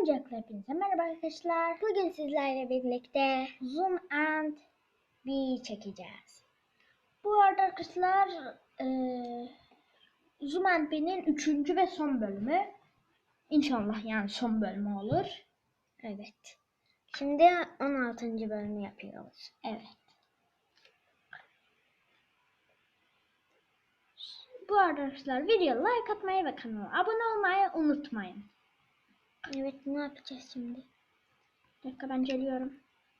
Öncelikle hepinize merhaba arkadaşlar. Bugün sizlerle birlikte Zoom and B çekeceğiz. Bu arada arkadaşlar eee Zoom and B'nin üçüncü ve son bölümü. İnşallah yani son bölümü olur. Evet. Şimdi 16. bölümü yapıyoruz. Evet. Bu arada arkadaşlar videoya like atmayı ve kanala abone olmayı unutmayın. Evet ne yapacağız şimdi? Bir dakika ben geliyorum.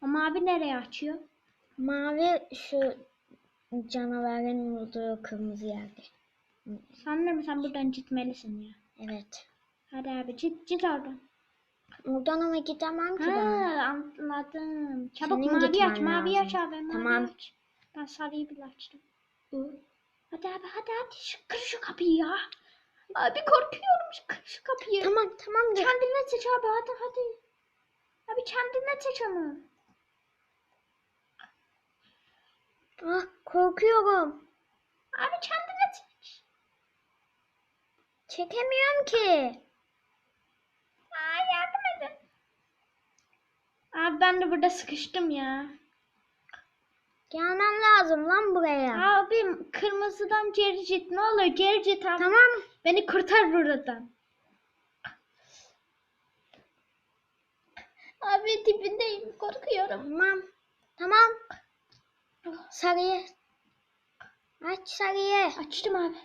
O mavi nereye açıyor? Mavi şu canavarın olduğu kırmızı yerde. Sanırım sen buradan gitmelisin ya. Evet. Hadi abi git, git oradan. Oradan ama gidemem ki Ha, ben. anladım. Çabuk Senin mavi aç, mavi aç abi. Mavi Tamam. aç. Ben sarıyı bile açtım. Bu. Hadi abi hadi hadi şu, kır şu kapıyı ya. Abi korkuyorum şu, şu kapıyı. Tamam tamam. gel. Kendine seç abi hadi hadi. Abi kendine seç onu. Ah korkuyorum. Abi kendine seç. Çekemiyorum ki. Aa yardım edin. Abi ben de burada sıkıştım ya. Gelmem lazım lan buraya. Abim kırmızıdan geri git ne olur geri git abi. Tamam. Beni kurtar buradan. Abi dibindeyim korkuyorum. Tamam. Tamam. Sarıyı. Aç sarıyı. Açtım abi.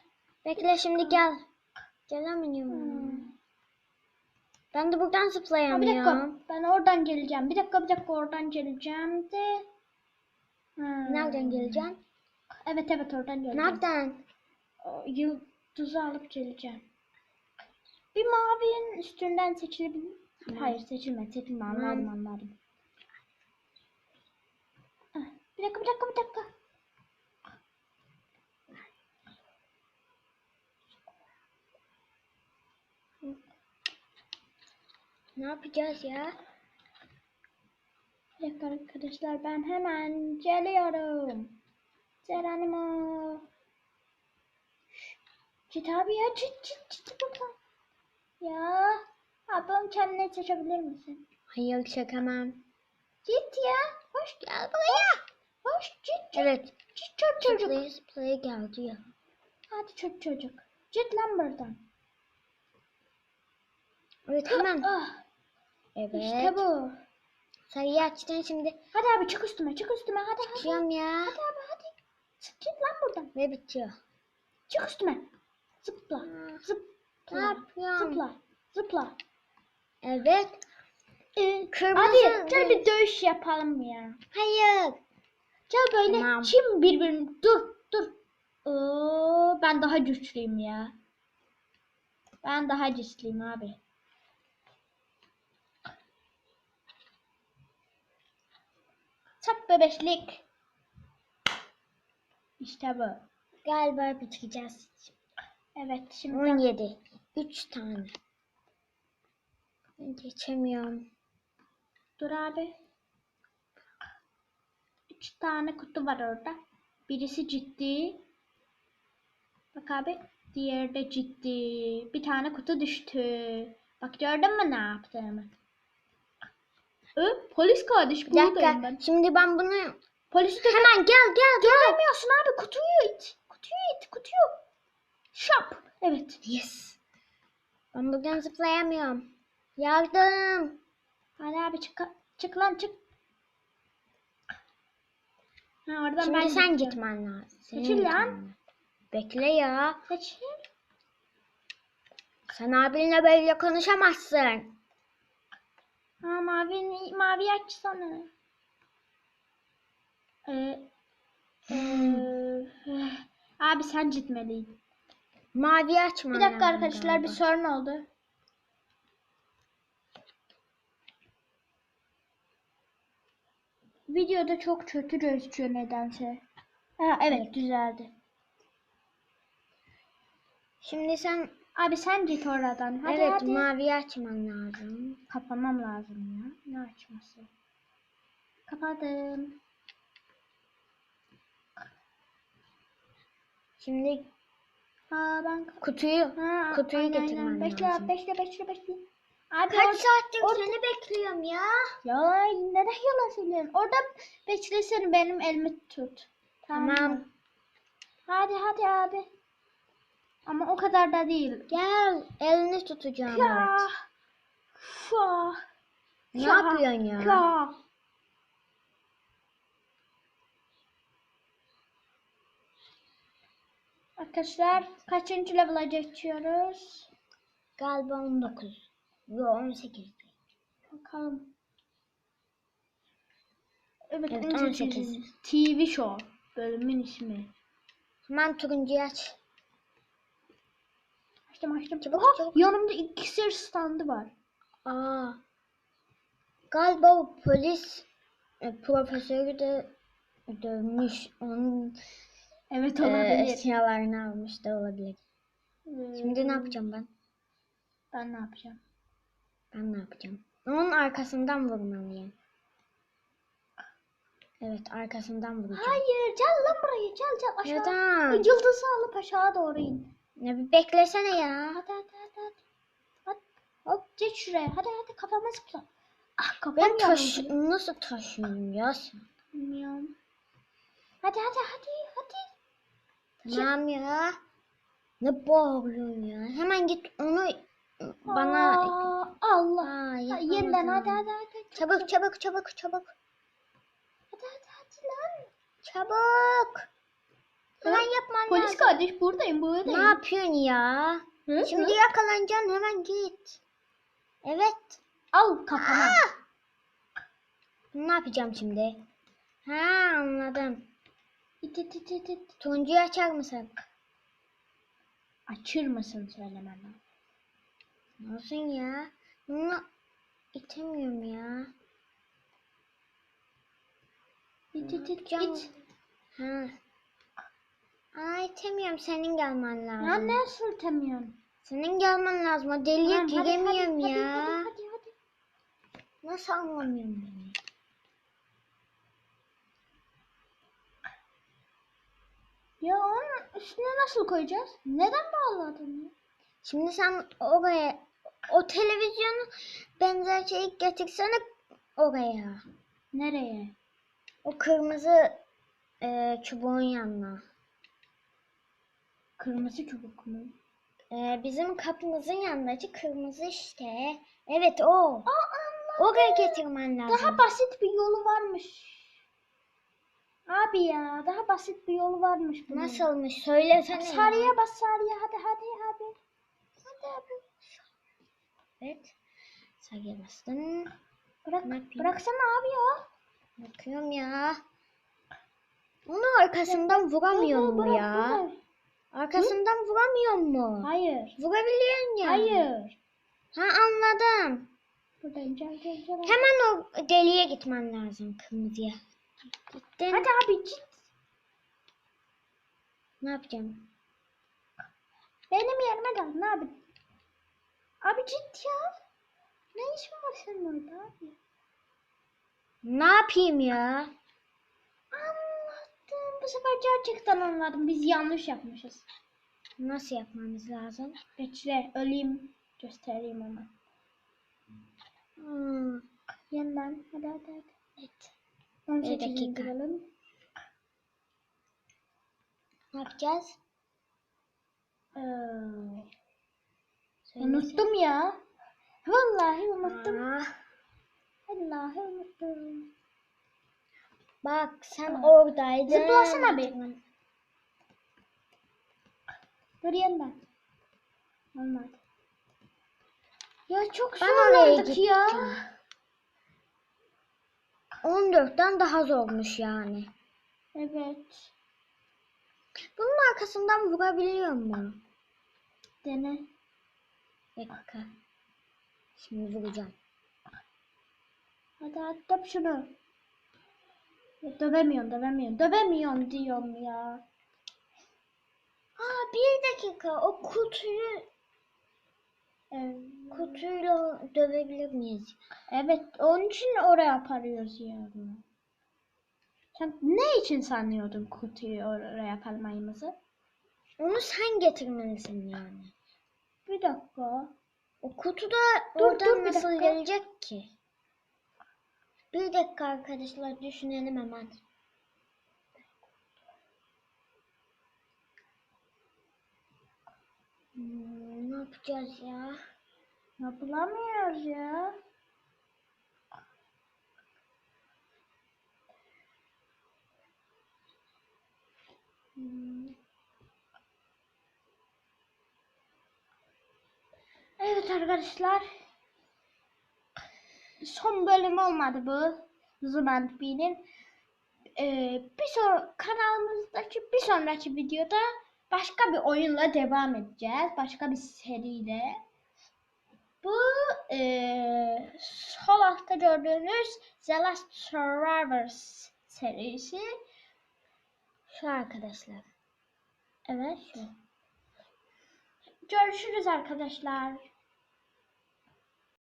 Bekle şimdi gel. Gelemiyorum. Hmm. Ben de buradan Ha, bir zıplayamıyorum. dakika ben oradan geleceğim. Bir dakika bir dakika oradan geleceğim de. Hmm. Nereden geleceksin? Evet evet oradan geleceğim. Nereden? O Yıldızı alıp geleceğim. Bir mavinin üstünden seçilebilir. Tamam. Hayır seçilme seçilme anladım Tamam. anladım. Ah, Bir dakika bir dakika bir dakika. Ne yapacağız ya? Bir dakika arkadaşlar ben hemen geliyorum. Geronimo. Git abi ya git git git bakalım. Ya ablam kendine seçebilir misin? Hayır çekemem. Git ya. Hoş gel buraya. Hoş git git. Evet. Git çocuk çocuk. Zıplaya zıplaya geldi ya. Hadi çocuk çocuk. Git lan buradan. Evet hemen. Ah, Evet. işte bu. Sarıyı açtın şimdi. Hadi abi çık üstüme çık üstüme hadi hadi. Çıkıyorum ya. Hadi abi hadi. Çık git lan buradan. Ve bitiyor. Çık üstüme. Zıpla. Ne Zıpla. yapıyorum? Zıpla. Zıpla. Evet. Ee, Kırmızı hadi gel bir dövüş yapalım ya. Hayır. Gel böyle Tamam. kim birbirini dur dur. Oo, ben daha güçlüyüm ya. Ben daha güçlüyüm abi. Çak bebeşlik. İşte bu. Galiba bitireceğiz. Evet şimdi 17. 3 tane. Ben geçemiyorum. dur abi. Üç tane kutu var orada. Birisi ciddi. Bak abi. Diğeri de ciddi. Bir tane kutu düştü. Bak gördün mü ne yaptığımı? Ö, polis kardeş buradayım dakika. ben. Şimdi ben bunu Polisi de hemen gel gel gel. göremiyorsun abi. Kutuyu it. Kutuyu it. Kutuyu. Şap. Evet. Yes. Ben buradan zıplayamıyorum. Yardım. Hadi abi çık. Çık lan çık. Ha, oradan Şimdi ben sen gideceğim. gitmen lazım. Senin Seçil lan. gitmen. Bekle ya. Seçil. Sen abinle böyle konuşamazsın. Ha mavi mavi açsana. Ee, ee, abi sen gitmeliydin. Mavi açman Bir dakika arkadaşlar bir galiba. sorun oldu. Videoda çok kötü gözüküyor nedense. Ha evet düzeldi. Şimdi sen Abi sen git oradan. Hadi evet hadi. mavi açman lazım. Kapamam lazım ya. Ne açması? Kapadım. Şimdi Aa ben kutuyu Ha, kutuyu aynen, getirmen aynen. Bekle lazım. bekle bekle bekle. Abi Kaç orada- saattir orada- seni bekliyorum ya. Ya neden yalan söylüyorsun? Orada beklesene benim elimi tut. Tamam. Tamam. Hadi hadi abi. Ama o kadar da değil. Gel elini tutacağım. Ya. Fa. Ne Ya. yapıyorsun ya? Ka. Arkadaşlar kaçıncı level'a geçiyoruz? Galiba 19. Yo 18. Bakalım. Evet, Evet, 18. 18. TV Show bölümün ismi. Hemen turuncuyu aç. Açtım açtım. Çabuk, Oha, çabuk. yanımda iksir standı var. Aa. Galiba o polis e, profesörü de dövmüş. Onun Evet e, olabilir. eşyalarını almış da olabilir. Şimdi ne yapacağım ben? Ben ne yapacağım? Ben ne yapacağım? Onun arkasından vurmalıyım. Evet arkasından vuracağım. Hayır gel lan buraya gel gel aşağı. Neden? Yıldızı alıp aşağı doğru in. Ne bir beklesene ya. Hadi hadi hadi hadi. Hadi. Hop geç şuraya. Hadi hadi kafama zıpla. Ah kafam Ben taş nasıl taşıyorum ya sen? Bilmiyorum. Hadi hadi hadi hadi. Tamam ya. Ne bağırıyorsun ya? Hemen git onu bana... Aa, Allah. Ha, yeniden hadi hadi hadi. Çabuk çabuk çabuk çabuk. Hadi hadi hadi lan. Çabuk. Hemen yapman Polis lazım. kardeş buradayım buradayım. Ne yapıyorsun ya? Hı? Şimdi Hı? yakalanacaksın hemen git. Evet. Al kafana. Ne yapacağım şimdi? Ha anladım. İt it it it it. Turuncuyu açar mısın? Açır mısın söylemen lazım. Olsun ya? Bunu itemiyorum ya. İt it it it. Ha. Aa itemiyorum. Senin gelmen lazım. Ya ne sürtemiyorsun? Senin gelmen lazım. O deliğe Tamam, hadi, giremiyorum hadi, ya. Hadi hadi hadi. Nasıl anlamıyorum beni? Ya onun üstüne nasıl koyacağız? Neden bağladın ya? Şimdi sen oraya o televizyonu benzer şeyi getirsene oraya. Nereye? O kırmızı e, çubuğun yanına. Kırmızı çubuk mu? E, bizim kapımızın yanındaki kırmızı işte. Evet o. Aa anladım. Oraya getirmen lazım. Daha basit bir yolu varmış. Abi ya daha basit bir yolu varmış bunun. Nasılmış? Söylesene. ya. Sarıya bas sarıya hadi hadi hadi. Hadi abi. Evet. Sarıya bastın. Bırak, bıraksana abi ya. Bakıyorum ya. Onu arkasından vuramıyor Bırak, mu bırak, ya? bırak. Arkasından vuramıyor mu? Hayır. Vurabiliyorsun ya. Hayır. Ha anladım. Buradan gel gel gel. Hemen o deliğe gitmen lazım kırmızıya. Gittin. Hadi abi git. Ne yapacağım? Benim yerime gel ne abi? Abi git ya. Ne işin var senin orada abi? Ne yapayım ya? Bu sefer gerçekten anladım. Biz yanlış yapmışız. Nasıl yapmamız lazım? Bekle öleyim. Göstereyim ama. Hmm. Yeniden. Hadi hadi hadi. Evet. 18. dakika. Ne yapacağız? Ee, unuttum ya. Vallahi unuttum. Aa, Vallahi unuttum. Bak sen Aa. oradaydın. Zıplasana bir. Dur yeniden. Olmadı. Ya çok Ben zorlandık ya. 14'ten daha zormuş yani. Evet. Bunun arkasından vurabiliyor mu? Dene. Bir dakika. Şimdi vuracağım. Hadi döp şunu. Dövemiyorum dövemiyorum. Dövemiyorum diyorum ya. Aa bir dakika o kutuyu Evet. kutuyla dövebilir miyiz? Evet, onun için oraya aparıyoruz yani. Sen ne için sanıyordun kutuyu oraya aparmayımızı? Onu sen getirmelisin yani. Bir dakika. O kutuda Dur, oradan dur nasıl dakika. gelecek ki? Bir dakika arkadaşlar düşünelim hemen. Hmm, ne yapacağız ya? Yapılamıyoruz ya. Hmm, Evet arkadaşlar. Son bölüm olmadı bu. Zuman B'nin. Ee, bir son kanalımızdaki bir sonraki videoda başka bir oyunla devam edeceğiz. Başka bir seriyle. Bu ee, sol altta gördüğünüz The Last Survivors serisi. Şu arkadaşlar. Evet. Görüşürüz arkadaşlar.